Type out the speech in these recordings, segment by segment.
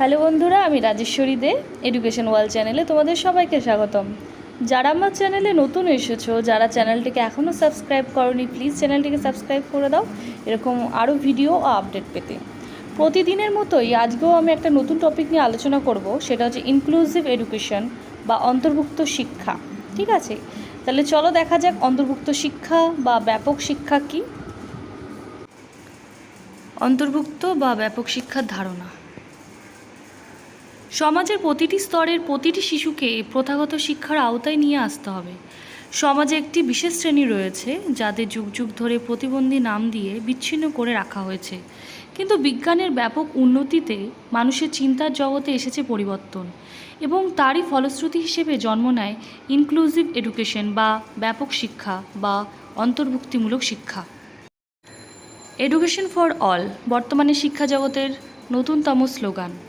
Hello বন্ধুরা, আমি রাজেশ্বরী দে education world চ্যানেলে তোমাদের সবাইকে স্বাগতম। যারা আমার চ্যানেলে নতুন এসেছ, যারা চ্যানেলটিকে এখনও সাবস্ক্রাইব করনি প্লিজ চ্যানেলটিকে সাবস্ক্রাইব করে দাও, এরকম আরও ভিডিও ও আপডেট পেতে। প্রতিদিনের মতোই আজকেও আমি একটা নতুন টপিক নিয়ে আলোচনা করব, সেটা হচ্ছে ইনক্লুসিভ এডুকেশন বা অন্তর্ভুক্ত শিক্ষা, ঠিক আছে? তাহলে চলো দেখা যাক অন্তর্ভুক্ত শিক্ষা বা ব্যাপক শিক্ষা কি? অন্তর্ভুক্ত বা ব্যাপক শিক্ষার ধারণা। সমাজের প্রতিটি স্তরের প্রতিটি শিশুকে প্রথাগত শিক্ষার আওতায় নিয়ে আসতে হবে। সমাজে একটি বিশেষ শ্রেণি রয়েছে, যাদের যুগ যুগ ধরে প্রতিবন্ধী নাম দিয়ে বিচ্ছিন্ন করে রাখা হয়েছে। কিন্তু বিজ্ঞানের ব্যাপক উন্নতিতে মানুষের চিন্তার জগতে এসেছে পরিবর্তন এবং তারই ফলশ্রুতি হিসেবে জন্ম নেয় ইনক্লুসিভ এডুকেশন বা ব্যাপক শিক্ষা বা অন্তর্ভুক্তিমূলক শিক্ষা। এডুকেশন ফর অল বর্তমানে শিক্ষা জগতের নতুনতম স্লোগান।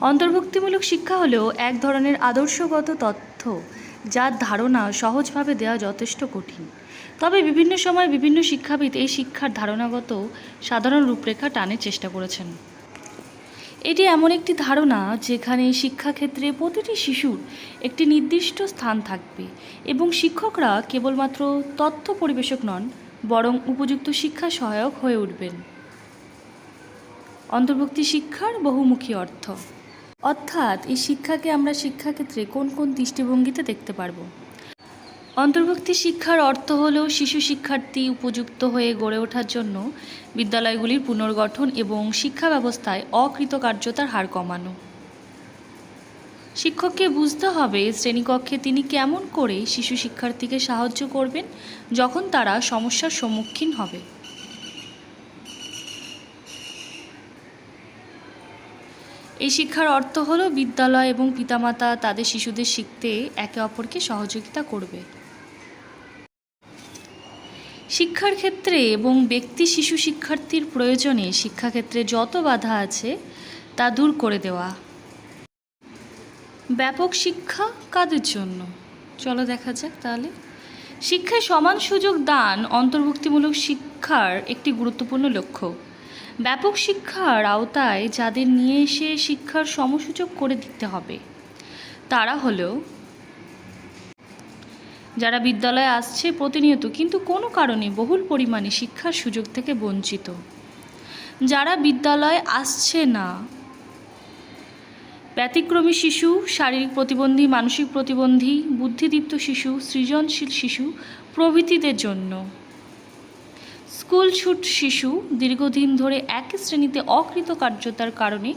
অন্তর্ভুক্তিমূলক শিক্ষা হলেও এক ধরনের আদর্শগত তথ্য, যার ধারণা সহজভাবে দেওয়া যথেষ্ট কঠিন। তবে বিভিন্ন সময় বিভিন্ন শিক্ষাবিদ এই শিক্ষার ধারণাগত সাধারণ রূপরেখা টানের চেষ্টা করেছেন। এটি এমন একটি ধারণা যেখানে শিক্ষাক্ষেত্রে প্রতিটি শিশুর একটি নির্দিষ্ট স্থান থাকবে এবং শিক্ষকরা কেবলমাত্র তথ্য পরিবেশক নন, বরং উপযুক্ত শিক্ষা সহায়ক হয়ে উঠবেন। অন্তর্ভুক্তি শিক্ষার বহুমুখী অর্থ। অর্থাৎ এই শিক্ষাকে আমরা শিক্ষাক্ষেত্রে কোন কোন দৃষ্টিভঙ্গিতে দেখতে পারব? অন্তর্ভুক্তি শিক্ষার অর্থ হলো শিশু শিক্ষার্থী উপযুক্ত হয়ে গড়ে ওঠার জন্য বিদ্যালয়গুলির পুনর্গঠন এবং শিক্ষা ব্যবস্থায় অকৃতকার্যতার হার কমানো। শিক্ষককে বুঝতে হবে শ্রেণীকক্ষে তিনি কেমন করে শিশু শিক্ষার্থীকে সাহায্য করবেন যখন তারা সমস্যার সম্মুখীন হবে। এই শিক্ষার অর্থ হল বিদ্যালয় এবং পিতামাতা তাদের শিশুদের শিখতে একে অপরকে সহযোগিতা করবে। শিক্ষার ক্ষেত্রে এবং ব্যক্তি শিশু শিক্ষার্থীর প্রয়োজনে শিক্ষাক্ষেত্রে যত বাধা আছে তা দূর করে দেওয়া। ব্যাপক শিক্ষা কাদের জন্য? চলো দেখা যাক তাহলে। শিক্ষায় সমান সুযোগ দান অন্তর্ভুক্তিমূলক শিক্ষার একটি গুরুত্বপূর্ণ লক্ষ্য। ব্যাপক শিক্ষার আওতায় যাদের নিয়ে এসে শিক্ষার সমসূচক করে দিতে হবে। তারা হলো যারা বিদ্যালয়ে আসছে প্রতিনিয়ত কিন্তু কোনো কারণে বহুল পরিমাণে শিক্ষার সুযোগ থেকে বঞ্চিত। যারা বিদ্যালয়ে আসছে না, ব্যতিক্রমী শিশু, শারীরিক প্রতিবন্ধী, মানসিক প্রতিবন্ধী, বুদ্ধিদীপ্ত শিশু, সৃজনশীল শিশু প্রভৃতিদের জন্য স্কুল ছুট শিশু দীর্ঘদিন ধরে একই শ্রেণীতে অকৃতকার্যতার কারণে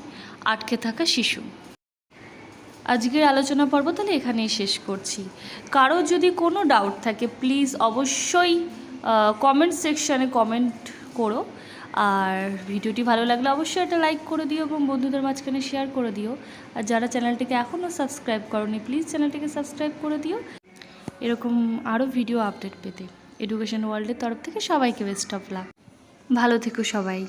আটকে থাকা শিশু। আজকের আলোচনা পর্ব তাহলে এখানেই শেষ করছি। কারও যদি কোনো ডাউট থাকে প্লিজ অবশ্যই কমেন্ট সেকশানে কমেন্ট করো। আর ভিডিওটি ভালো লাগলে অবশ্যই এটা লাইক করে দিও এবং বন্ধুদের মাঝখানে শেয়ার করে দিও। আর যারা চ্যানেলটিকে এখনও সাবস্ক্রাইব করনি প্লিজ চ্যানেলটিকে সাবস্ক্রাইব করে দিও। এরকম আরও ভিডিও আপডেট পেতে। এডুকেশন ওয়ার্ল্ডের তরফ থেকে সবাইকে বেস্ট অফ লাক ভালো থেকো সবাই।